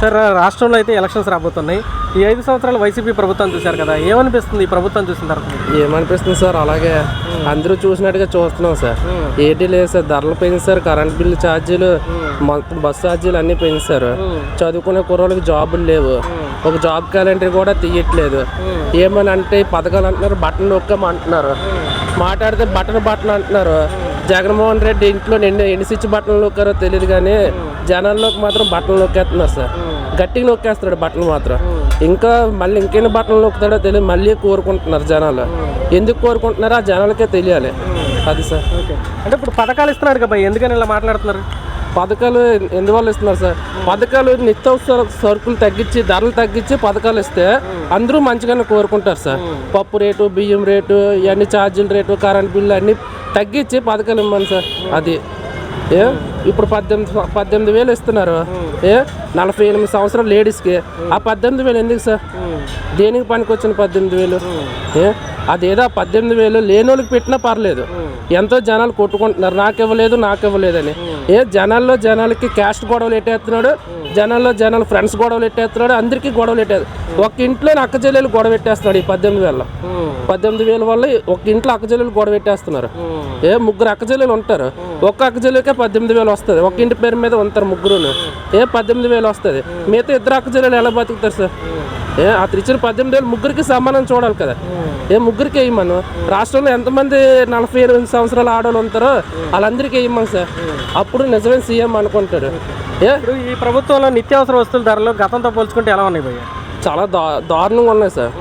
Sir రాష్ట్రంలో అయితే elections రాబోతున్నాయి. ఈ ఐదు సంవత్సరాలు వైసీపీ ప్రభుత్వం చూశారు కదా ఏమనిపిస్తుంది ఈ ప్రభుత్వం చూసిన తర్వాత? ఏమనిపిస్తుంది సార్ అలాగే అందరూ చూసినట్టుగా చూస్తున్నాం సార్. ఏంటి లేదు సార్ ధరలు పెంచారు కరెంట్ బిల్లు ఛార్జీలు మొత్తం బస్ ఛార్జీలు అన్నీ పెంచారు చదువుకునే కుర్రోళ్ళకి జాబులు లేవు. ఒక జాబ్ క్యాలెండర్ కూడా తీయట్లేదు. ఏమని అంటే పథకాలు అంటున్నారు బట్టలు నొక్కమంటున్నారు. మాట్లాడితే బట్టలు బట్టలు అంటున్నారు. జగన్మోహన్ రెడ్డి ఇంట్లో ఎన్ని ఎన్ని స్విచ్ బట్టలు నొక్కారో తెలియదు కానీ జనాల్లోకి మాత్రం బట్టలు నొక్కేస్తున్నారు సార్. గట్టిగా నొక్కేస్తున్నాడు బట్టలు మాత్రం. ఇంకా మళ్ళీ ఇంకెన్ని బట్టలు నొక్కుతాడో తెలియదు మళ్ళీ కోరుకుంటున్నారు జనాలు. ఎందుకు కోరుకుంటున్నారో ఆ జనాలకే తెలియాలి. అది సార్. అంటే ఇప్పుడు పథకాలు ఇస్తున్నాడు కదా ఎందుకని ఇలా మాట్లాడుతున్నారు? పథకాలు ఎందువల్ల ఇస్తున్నారు సార్? పథకాలు నిత్యావసర సరుకులు తగ్గించి ధరలు తగ్గించి పథకాలు ఇస్తే అందరూ మంచిగానే కోరుకుంటారు సార్. పప్పు రేటు బియ్యం రేటు ఇవన్నీ ఛార్జీల రేటు కరెంట్ బిల్లు అన్నీ తగ్గించి పథకాలు ఇవ్వమని సార్. అది. ఏ? ఇప్పుడు పద్దెనిమిది పద్దెనిమిది వేలు ఇస్తున్నారు. ఏ? నలభై ఎనిమిది సంవత్సరాలు లేడీస్కి. ఆ పద్దెనిమిది వేలు ఎందుకు సార్? దేనికి పనికి వచ్చిన పద్దెనిమిది వేలు? ఏ? అదేదో పద్దెనిమిది వేలు లేని వాళ్ళకి పెట్టినా పర్లేదు. ఎంతో జనాలు కొట్టుకుంటున్నారు. నాకు ఇవ్వలేదు నాకు ఇవ్వలేదని ఏ? జనాల్లో జనాలకి క్యాస్ట్ గొడవలు ఎట్టేస్తున్నాడు. జనాల్లో జనాలు ఫ్రెండ్స్ గొడవలు ఎట్టేస్తున్నాడు. అందరికీ గొడవలు ఎట్టే ఒక ఇంట్లో అక్క చెల్లెలు గొడవ పెట్టేస్తున్నాడు ఈ పద్దెనిమిది వేల పద్దెనిమిది వేల వల్ల ఒక ఇంట్లో అక్క చెల్లెలు గొడవ పెట్టేస్తున్నారు ఏ? ముగ్గురు అక్క చెల్లెలు ఉంటారు. ఒక్క అక్క చెల్లెలకే పద్దెనిమిది వేలు వస్తుంది. ఒక ఇంటి పేరు మీద ఉంటారు ముగ్గురును. ఏ పద్దెనిమిది వేలు వస్తుంది. మిగతా ఇద్దరు అక్క ఎలా బతుకుతారు సార్? ఏ అతను ఇచ్చిన పద్దెనిమిది వేలు ముగ్గురికి సమానం చూడాలి కదా. ఏ ముగ్గురికి వేయమను. రాష్ట్రంలో ఎంతమంది నలభై ఎనిమిది సంవత్సరాల ఆడవాళ్ళు ఉంటారో వాళ్ళందరికీ వేయమను సార్. అప్పుడు నిజమైన సీఎం అనుకుంటాడు. ఏ? ఈ ప్రభుత్వంలో నిత్యావసర వస్తువుల ధరలు గతంతో పోల్చుకుంటే ఎలా ఉన్నాయి భయ్యా? చాలా దా దారుణంగా ఉన్నాయి సార్.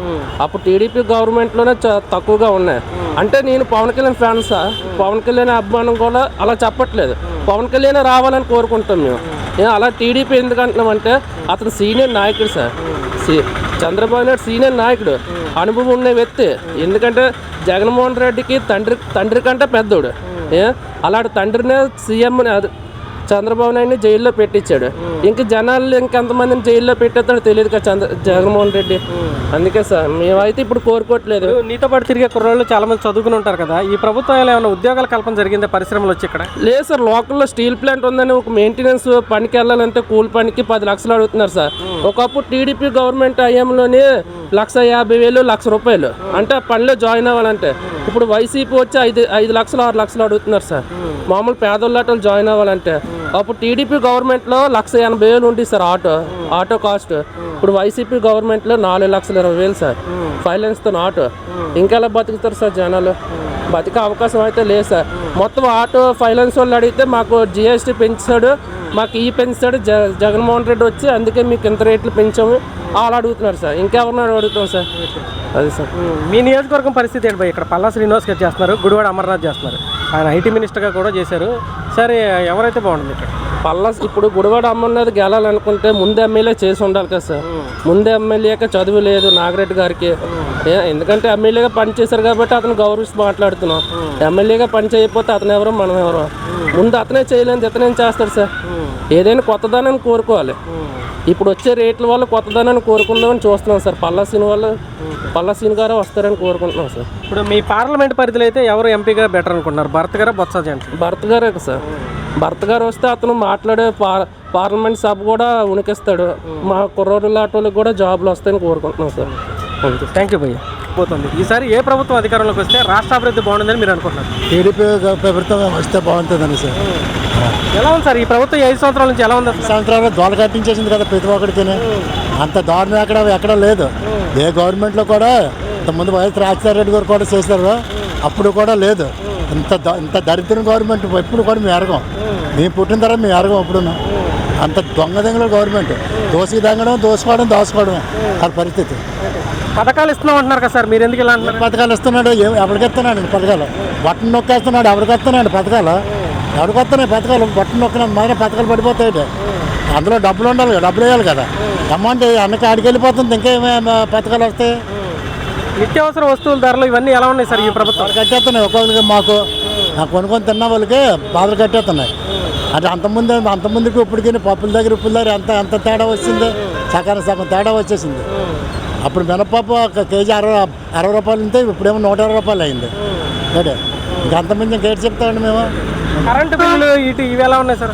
అప్పుడు టీడీపీ గవర్నమెంట్లోనే చ- తక్కువగా ఉన్నాయి. అంటే నేను పవన్ కళ్యాణ్ ఫ్యాన్ సార్. పవన్ కళ్యాణ్ అభిమానం కూడా అలా చెప్పట్లేదు. పవన్ కళ్యాణ్ రావాలని కోరుకుంటాం మేము. అలా టీడీపీ ఎందుకు అంటున్నామంటే అతను సీనియర్ నాయకుడు సార్. చంద్రబాబు నాయుడు సీనియర్ నాయకుడు. అనుభవం ఉన్న వ్యక్తి. ఎందుకంటే జగన్మోహన్ రెడ్డికి తండ్రి తండ్రి కంటే పెద్దోడు. అలాంటి తండ్రినే సీఎం చంద్రబాబు నాయుడిని జైల్లో పెట్టించాడు. ఇంకా జనాలు ఇంకెంతమందిని జైల్లో పెట్టేస్తాడో తెలియదు కదా చంద్ర జగన్మోహన్ రెడ్డి. అందుకే సార్ మేమైతే ఇప్పుడు కోరుకోవట్లేదు. నీతో పాటు తిరిగే కుర్రోళ్ళు చాలా మంది చదువుకుని ఉంటారు కదా ఈ ప్రభుత్వం ఏమైనా ఉద్యోగాల కల్పన జరిగిందా? పరిశ్రమలు వచ్చి ఇక్కడ? లేదు సార్ లోకల్లో స్టీల్ ప్లాంట్ ఉందని ఒక మెయింటెనెన్స్ పనికి వెళ్ళాలంటే కూలి పనికి పది లక్షలు అడుగుతున్నారు సార్. ఒకప్పుడు టీడీపీ గవర్నమెంట్ అయ్యంలోనే లక్ష యాభై వేలు లక్ష రూపాయలు. అంటే ఆ పనిలో జాయిన్ అవ్వాలంటే. ఇప్పుడు వైసీపీ వచ్చి ఐదు ఐదు లక్షలు ఆరు లక్షలు అడుగుతున్నారు సార్. మామూలు పేదోళ్ళటలు జాయిన్ అవ్వాలంటే. అప్పుడు టీడీపీ గవర్నమెంట్లో లక్ష ఎనభై వేలు ఉంది సార్ ఆటో ఆటో కాస్ట్. ఇప్పుడు వైసీపీ గవర్నమెంట్లో నాలుగు లక్షల ఇరవై వేలు సార్ ఫైనాన్స్తో ఆటో. ఇంకెలా బతుకుతారు సార్ జనాలు? బతికే అవకాశం అయితే లేదు సార్. మొత్తం ఆటో ఫైనాన్స్ వాళ్ళు అడిగితే మాకు జిఎస్టీ పెంచాడు మాకు ఈ పెంచాడు జ జగన్మోహన్ రెడ్డి వచ్చి అందుకే మీకు ఇంత రేట్లు పెంచాము. వాళ్ళు అడుగుతున్నారు సార్. ఇంకెవరిని అడుగుతాం సార్. అది సార్. మీ నియోజకవర్గం పరిస్థితి ఏంటి ఇక్కడ పల్లా శ్రీనివాస్ గారు చేస్తున్నారు గుడివాడ అమర్నాథ్ చేస్తున్నారు. ఆయన ఐటీ మినిస్టర్గా కూడా చేశారు. సరే ఎవరైతే బాగుంటుంది ఇక్కడ? పల్లా ఇప్పుడు గుడివాడ అమ్మన్నది గెలాలనుకుంటే ముందు ఎమ్మెల్యే చేసి ఉండాలి కదా సార్. ముందు ఎమ్మెల్యేగా చదువు లేదు నాగరెడ్డి గారికి. ఎందుకంటే ఎమ్మెల్యేగా పని చేశారు కాబట్టి అతను గౌరవిస్తూ మాట్లాడుతున్నాం. ఎమ్మెల్యేగా పని చేయకపోతే అతను ఎవరో మనం ఎవరో? ముందు అతనే చేయలేదు ఇతనేం చేస్తాడు సార్. ఏదైనా కొత్తదనాన్ని కోరుకోవాలి. ఇప్పుడు వచ్చే రేట్ల వల్ల కొత్తదనాన్ని కోరుకుందామని చూస్తున్నాం సార్. పల్లా సీన్ వాళ్ళు పల్లా సీన్ గారు వస్తారని కోరుకుంటున్నాం సార్. ఇప్పుడు మీ పార్లమెంట్ పరిధిలో అయితే ఎవరు ఎంపీగా బెటర్ అనుకుంటున్నారు? భరత్ గారా బొత్స భర్త గారే కదా సార్. భర్త గారు వస్తే అతను మాట్లాడే పార్ పార్లమెంట్ సభ కూడా ఉనికిస్తాడు. మా కుర్రోడు లాంటి కూడా జాబ్లు వస్తాయని కోరుకుంటున్నాం సార్. అంతే థ్యాంక్ యూ భయ్య. పోతుంది. ఈసారి ఏ ప్రభుత్వం అధికారంలోకి వస్తే రాష్ట్ర అభివృద్ధి బాగుంటుందని మీరు అనుకుంటున్నారు? టీడీపీ ప్రభుత్వం వస్తే బాగుంటుందని సార్. ఎలా ఉంది సార్? ఈ ప్రభుత్వం ఐదు సంవత్సరాల నుంచి ఎలా ఉంది? సంవత్సరాలు దోల కట్టించేసింది కదా ప్రతి ఒక్కడికి అంత దారుణం ఎక్కడ ఎక్కడ లేదు. ఏ గవర్నమెంట్లో కూడా ఇంతకుముందు వైఎస్ రాజశేఖర రెడ్డి గారు కూడా చేశారు అప్పుడు కూడా లేదు. ఇంత ఇంత దరిద్రం గవర్నమెంట్ ఎప్పుడు కూడా మేము ఎరగం మేము పుట్టిన తర్వాత మేము ఎరగం ఎప్పుడు అంత దొంగ దొంగల గవర్నమెంట్. దోసుకు దంగడం దోసుకోవడం దాచుకోవడమే. ఆ పరిస్థితి. పథకాలు ఇస్తున్నాం అంటున్నారు కదా సార్ మీరు ఎందుకు ఇలా పథకాలు ఇస్తున్నాడు ఏం ఎవరికి ఇస్తున్నాడు? పథకాలు. బట్టన్ నొక్కేస్తున్నాడు ఎవరికి ఇస్తున్నాడు పథకాలు? ఎవరికి వస్తున్నాయి పథకాలు బట్టన్ నొక్కిన మన పథకాలు పడిపోతాయి అందులో డబ్బులు ఉండాలి కదా, డబ్బులు వేయాలి కదా. అమౌంట్ అన్నకి ఆడికి వెళ్ళిపోతుంది ఇంకా ఏమేమి పథకాలు వస్తాయి? నిత్యావసర వస్తువుల ధరలు ఇవన్నీ ఎలా ఉన్నాయి సార్ ఈ ప్రభుత్వం? కట్టేస్తున్నాయి ఒక్కొక్కరికి మాకు. కొనుక్కొని తిన్న వాళ్ళకి బాధలు కట్టేస్తున్నాయి. అంటే అంతకుముందు అంతకుముందుకు ఇప్పటికి పప్పుల దగ్గర ఉప్పుల దగ్గర ఎంత ఎంత తేడా వచ్చింది? సగం సగం తేడా వచ్చేసింది. అప్పుడు మినపప్పు ఒక కేజీ అరవై అరవై రూపాయలు ఉంటే ఇప్పుడేమో నూట ఇరవై రూపాయలు అయింది. అంటే ఇంకా అంతమంది ఇంకేటి చెప్తామండి మేము? కరెంటు బిల్లులు ఇటు ఇవి ఎలా ఉన్నాయి సార్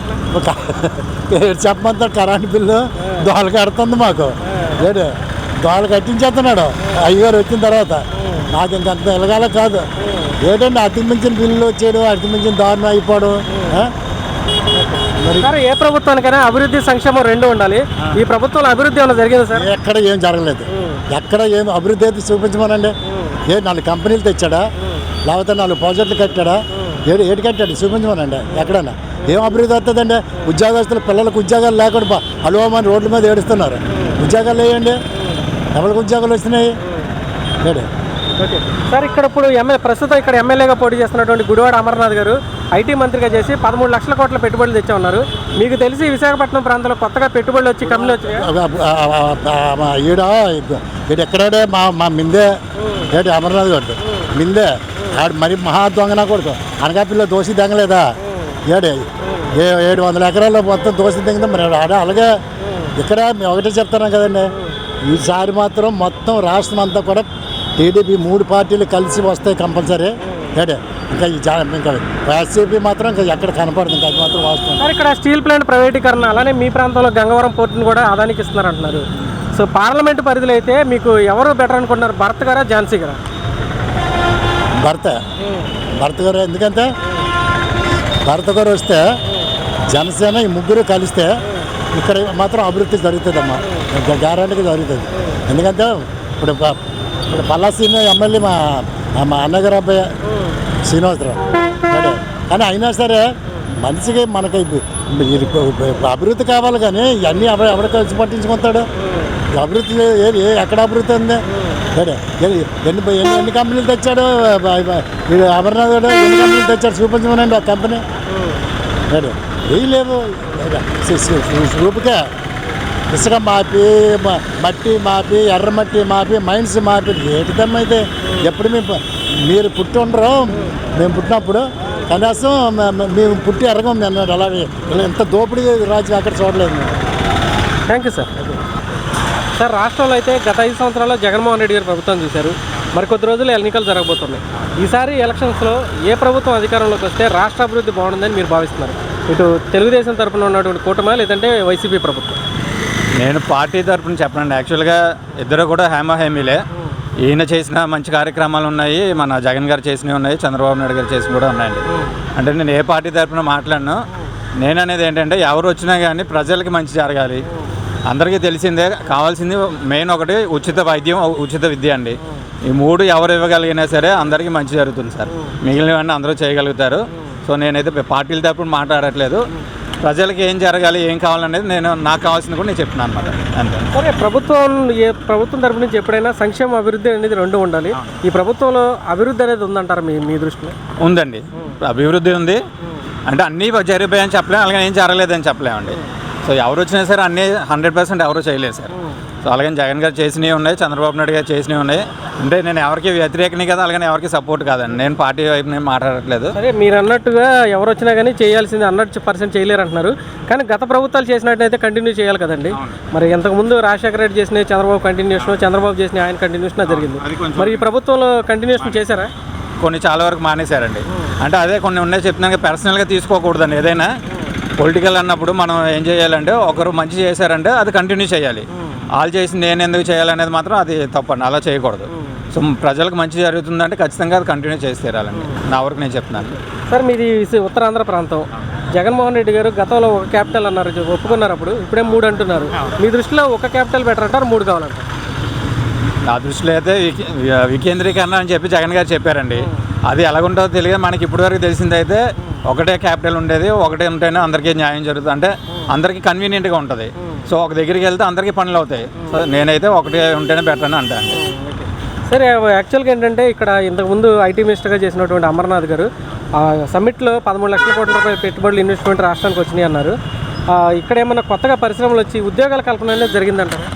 చెప్పమంతా కరెంట్ బిల్లు దోళ కడుతుంది మాకు. ఏడు దోళ కట్టించేస్తున్నాడు. అయ్యగారు వచ్చిన తర్వాత. నాకు ఇంకంత ఎలగాల కాదు. ఏంటంటే అతి మించిన బిల్లు వచ్చాడు అతి మించిన దారుణం అయిపోవడం ఆ? మరి సార్ ఏ ప్రభుత్వానికైనా అభివృద్ధి సంక్షేమం రెండు ఉండాలి. ఈ ప్రభుత్వంలో అభివృద్ధి ఏమైనా జరిగింది సార్? ఎక్కడ ఏం జరగలేదు. ఎక్కడ ఏం అభివృద్ధి అయితే చూపించమనండి. ఏ నాలుగు కంపెనీలు తెచ్చాడా? లేకపోతే నాలుగు ప్రాజెక్టులు కట్టాడా? ఏడు ఏడు కట్టాడు చూపించమనండి ఎక్కడన్నా? ఏం అభివృద్ధి వస్తుందండి? ఉద్యోగస్తులు పిల్లలకు ఉద్యోగాలు లేకుండా అలవమని రోడ్ల మీద ఏడుస్తున్నారు. ఉద్యోగాలు వేయండి ఎవరికి ఉద్యోగాలు వచ్చినాయి ఏడు. ఓకే. సార్ ఇక్కడ ఇప్పుడు ఎమ్మెల్యే ప్రస్తుతం ఇక్కడ ఎమ్మెల్యేగా పోటీ చేస్తున్నటువంటి గుడివాడ అమర్నాథ్ గారు ఐటీ మంత్రిగా చేసి పదమూడు లక్షల కోట్ల పెట్టుబడులు తెచ్చా ఉన్నారు మీకు తెలిసి విశాఖపట్నం ప్రాంతంలో కొత్తగా పెట్టుబడులు వచ్చి కంపెనీ వచ్చాయి? ఈడ ఎక్కడాడే మా మా మిందే. ఏంటి అమర్నాథ్ గారు. మిందే. ఆడు మరి మహా దొంగన కొడుకు. అనకాపిల్ల దోషి దెంగలేదా? ఏడు ఏ ఏడు వందల ఎకరాల్లో మొత్తం దోషి దింగదా మరి ఆడ అలాగే ఇక్కడ మేము ఒకటే చెప్తున్నాం కదండి. ఈసారి మాత్రం మొత్తం రాష్ట్రం అంతా కూడా టీడీపీ మూడు పార్టీలు కలిసి వస్తాయి కంపల్సరీ. ఏడే ఇంకా ఈ జా ఇంకా వైసీపీ మాత్రం ఇంకా ఎక్కడ కనపడదు ఇంకా అది మాత్రం వాస్తవం. సార్ ఇక్కడ స్టీల్ ప్లాంట్ ప్రైవేటీకరణ అలానే మీ ప్రాంతంలో గంగవరం పోర్టును కూడా ఆదానికి ఇస్తున్నారు అంటున్నారు సో పార్లమెంట్ పరిధిలో అయితే మీకు ఎవరు బెటర్ అనుకుంటున్నారు? భరత్ గారా ఝాన్సీ గారా? భర్త. భర్త గారు ఎందుకంటే? భర్త గారు వస్తే జనసేన ఈ ముగ్గురు కలిస్తే ఇక్కడ మాత్రం అభివృద్ధి జరుగుతుందమ్మా. గ్యారంటీగా జరుగుతుంది. ఎందుకంటే ఇప్పుడు ఇప్పుడు పల్లాసీని ఎమ్మెల్యే మా మా అన్నగారు అబ్బాయి శ్రీనివాసరావు. కానీ అయినా సరే మనిషికి మనకి అభివృద్ధి కావాలి కానీ ఇవన్నీ ఎవరు ఎవరు కలిసి పట్టించుకుంటాడు? అభివృద్ధి ఏది ఏ- ఎక్కడ అభివృద్ధి ఉంది? ఎన్ని ఎన్ని ఎన్ని ఎన్ని కంపెనీలు తెచ్చాడు? మీరు వీడు అమర్నాథ్ గారు ఎన్ని కంపెనీలు తెచ్చాడు చూపించమనండి ఆ కంపెనీ? సరే. వేయలేవు లేవు. ఇసుక మాపి మట్టి మాపి ఎర్రమట్టి మాపి మైన్స్ మాపి. అయితే ఎప్పుడు మేము మీరు పుట్టి ఉండరు. మేము పుట్టినప్పుడు కనీసం మేము పుట్టి ఎరగం మేము. అలాగే. ఇలా ఎంత దోపిడీ రాజ్యం అక్కడ చూడలేదు. Thank you sir. సార్ రాష్ట్రంలో అయితే గత ఐదు సంవత్సరాల్లో జగన్మోహన్ రెడ్డి గారు ప్రభుత్వం చూశారు. మరి కొద్ది రోజులు ఎన్నికలు జరగబోతున్నాయి. ఈసారి ఎలక్షన్స్లో ఏ ప్రభుత్వం అధికారంలోకి వస్తే రాష్ట్ర అభివృద్ధి బాగుందని మీరు భావిస్తున్నారు? ఇటు తెలుగుదేశం తరఫున ఉన్నటువంటి కూటమా లేదంటే వైసీపీ ప్రభుత్వం? నేను పార్టీ తరపున చెప్పనండి. యాక్చువల్గా ఇద్దరు కూడా హేమ హేమీలే ఈయన చేసిన మంచి కార్యక్రమాలు ఉన్నాయి. మన జగన్ గారు చేసినవి ఉన్నాయి. చంద్రబాబు నాయుడు గారు చేసినవి కూడా ఉన్నాయండి. అంటే నేను ఏ పార్టీ తరపున మాట్లాడను. నేను అనేది ఏంటంటే ఎవరు వచ్చినా కానీ ప్రజలకి మంచి జరగాలి. అందరికీ తెలిసిందే కావాల్సింది మెయిన్ ఒకటి ఉచిత వైద్యం ఉచిత విద్య అండి. ఈ మూడు ఎవరు ఇవ్వగలిగినా సరే అందరికీ మంచి జరుగుతుంది సార్. మిగిలినవన్నీ అందరూ చేయగలుగుతారు. సో నేనైతే పార్టీల తరపున మాట్లాడట్లేదు. ప్రజలకి ఏం జరగాలి ఏం కావాలనేది నేను నాకు కావాల్సింది కూడా నేను చెప్తున్నాను అనమాట అంతే. సరే ప్రభుత్వం ఏ ప్రభుత్వం తరపు నుంచి ఎప్పుడైనా సంక్షేమ అభివృద్ధి అనేది రెండు ఉండాలి. ఈ ప్రభుత్వంలో అభివృద్ధి అనేది ఉందంటారు మీ మీ దృష్టిలో? ఉందండి. అభివృద్ధి ఉంది. అంటే అన్నీ జరిగిపోయాయని చెప్పలేము అలాగే ఏం జరగలేదని చెప్పలేమండి. సో ఎవరు వచ్చినా సరే అన్నీ హండ్రెడ్ పర్సెంట్ ఎవరు చేయలేదు సార్. సో అలాగే జగన్ గారు చేసినవి ఉన్నాయి చంద్రబాబు నాయుడు గారు చేసినవి ఉన్నాయి. అంటే నేను ఎవరికి వ్యతిరేకని కదా అలాగే ఎవరికి సపోర్ట్ కాదండి. నేను పార్టీ వైపు నేను మాట్లాడట్లేదు. సరే మీరు అన్నట్టుగా ఎవరు వచ్చినా కానీ చేయాల్సింది హండ్రెడ్ పర్సెంట్ చేయలేరు అంటున్నారు. కానీ గత ప్రభుత్వాలు చేసినట్టయితే కంటిన్యూ చేయాలి కదండి. మరి ఇంతకుముందు రాజశేఖర రెడ్డి చేసిన చంద్రబాబు కంటిన్యూషన్ చంద్రబాబు చేసిన ఆయన కంటిన్యూషన్ జరిగింది. మరి ఈ ప్రభుత్వంలో కంటిన్యూషన్ చేశారా? కొన్ని చాలా వరకు మానేశారండి. అంటే అదే కొన్ని ఉన్నాయి చెప్తున్నాను పర్సనల్గా తీసుకోకూడదండి ఏదైనా. పొలిటికల్ అన్నప్పుడు మనం ఏం చేయాలంటే ఒకరు మంచి చేశారంటే అది కంటిన్యూ చేయాలి. వాళ్ళు చేసి నేను ఎందుకు చేయాలనేది మాత్రం అది తప్పండి అలా చేయకూడదు. సో ప్రజలకు మంచి జరుగుతుందంటే ఖచ్చితంగా అది కంటిన్యూ చేసి తీరాలండి. నా వరకు నేను చెప్తున్నాను. సార్ మీది ఉత్తరాంధ్ర ప్రాంతం. జగన్మోహన్ రెడ్డి గారు గతంలో ఒక క్యాపిటల్ అన్నారు ఒప్పుకున్నారు అప్పుడు ఇప్పుడే మూడు అంటున్నారు. మీ దృష్టిలో ఒక క్యాపిటల్ బెటర్ అంటారు మూడు కావాలంటారు? నా దృష్టిలో అయితే వికేంద్రీకరణ అని చెప్పి జగన్ గారు చెప్పారండి. అది ఎలాగుంటుందో తెలియదు మనకి ఇప్పటివరకు తెలిసిందైతే ఒకటే క్యాపిటల్ ఉండేది ఒకటే ఉంటేనే అందరికీ న్యాయం జరుగుతుంది. అంటే అందరికీ కన్వీనియంట్గా ఉంటుంది. సో ఒక దగ్గరికి వెళ్తే అందరికీ పనులు అవుతాయి. సో నేనైతే ఒకటే ఉంటేనే బెటర్ అని అంటాను సరే యాక్చువల్గా ఏంటంటే ఇక్కడ ఇంతకుముందు ఐటీ మినిస్టర్గా చేసినటువంటి అమర్నాథ్ గారు సమ్మిట్లో పదమూడు లక్షల కోట్ల రూపాయల పెట్టుబడులు ఇన్వెస్ట్మెంట్ రాష్ట్రానికి వచ్చినాయి అన్నారు. ఇక్కడ ఏమన్నా కొత్తగా పరిశ్రమలు వచ్చి ఉద్యోగాల కల్పన అనేది జరిగిందంటారా?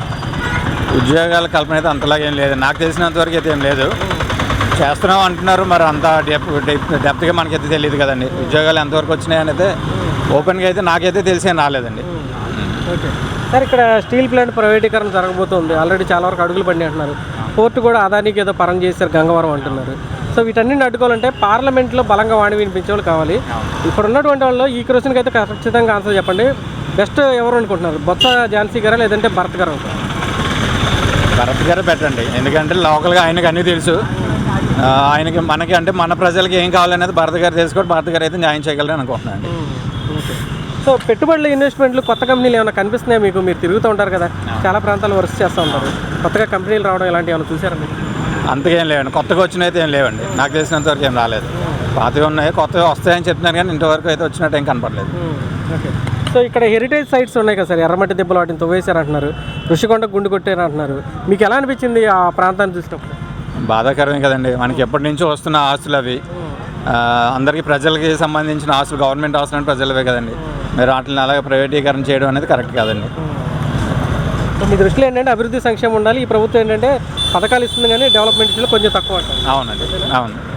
ఉద్యోగాల కల్పన అయితే అంతలాగా ఏం లేదు. నాకు తెలిసినంత వరకు అయితే ఏం లేదు. చేస్తున్నాం అంటున్నారు మరి అంత డెప్ డెప్ డెప్త్గా మనకైతే తెలియదు కదండి. ఉద్యోగాలు ఎంతవరకు వచ్చినాయి అనేది ఓపెన్గా అయితే నాకైతే తెలిసే రాలేదండి. ఓకే సార్ ఇక్కడ స్టీల్ ప్లాంట్ ప్రైవేటీకరణ జరగబోతోంది. ఆల్రెడీ చాలా వరకు అడుగులు పడి అంటున్నారు. పోర్టు కూడా అదానికి ఏదో పరం చేశారు గంగవరం అంటున్నారు. సో వీటన్నిటిని అడ్డుకోవాలంటే పార్లమెంట్లో బలంగా వాణి వినిపించే వాళ్ళు కావాలి. ఇప్పుడు ఉన్నటువంటి వాళ్ళు ఈ క్వశ్చన్కి అయితే ఖచ్చితంగా ఆన్సర్ చెప్పండి. బెస్ట్ ఎవరు అనుకుంటున్నారు? బొత్స ఝాన్సీ గారా లేదంటే భరత్ గారు భరత్ గారే పెట్టండి ఎందుకంటే లోకల్గా ఆయనకి అన్నీ తెలుసు. ఆయనకి మనకి అంటే మన ప్రజలకి ఏం కావాలనేది భరత్ గారు తెలుసుకోవడం భరత్ గారు అయితే న్యాయం చేయగలరని అనుకుంటున్నాను సో పెట్టుబడులు ఇన్వెస్ట్మెంట్లు కొత్త కంపెనీలు ఏమైనా కనిపిస్తున్నాయి మీకు? మీరు తిరుగుతూ ఉంటారు కదా. చాలా ప్రాంతాలు వర్క్ చేస్తూ ఉంటారు. కొత్తగా కంపెనీలు రావడం ఇలాంటివి ఏమైనా చూసారా మీరు? అంతగా ఏం లేవండి. కొత్తగా వచ్చిన అయితే ఏం లేవండి. నాకు తెలిసినంత వరకు ఏం రాలేదు. పాతవి ఉన్నాయి కొత్తగా వస్తాయని చెప్తున్నారు కానీ ఇంతవరకు అయితే వచ్చినట్టు ఏం కనపడలేదు. ఓకే. సో ఇక్కడ హెరిటేజ్ సైట్స్ ఉన్నాయి కదా సార్. ఎర్రమట్టి దెబ్బలు వాటిని తవ్వేశారు అంటున్నారు ఋషికొండ గుండు కొట్టారు అంటున్నారు మీకు ఎలా అనిపించింది ఆ ప్రాంతాన్ని చూసినప్పుడు? బాధాకరమే కదండి. మనకి ఎప్పటి నుంచో వస్తున్న ఆస్తులు అవి. అందరికీ ప్రజలకి సంబంధించిన ఆస్తులు గవర్నమెంట్ ఆస్తులు అంటే ప్రజలవే కదండి. మీరు వాటిని అలాగే ప్రైవేటీకరణ చేయడం అనేది కరెక్ట్ కాదండి. మీ దృష్టిలో ఏంటంటే అభివృద్ధి సంక్షేమం ఉండాలి. ఈ ప్రభుత్వం ఏంటంటే పథకాలు ఇస్తుంది కానీ డెవలప్మెంట్ కొంచెం తక్కువ అవునండి. అవును.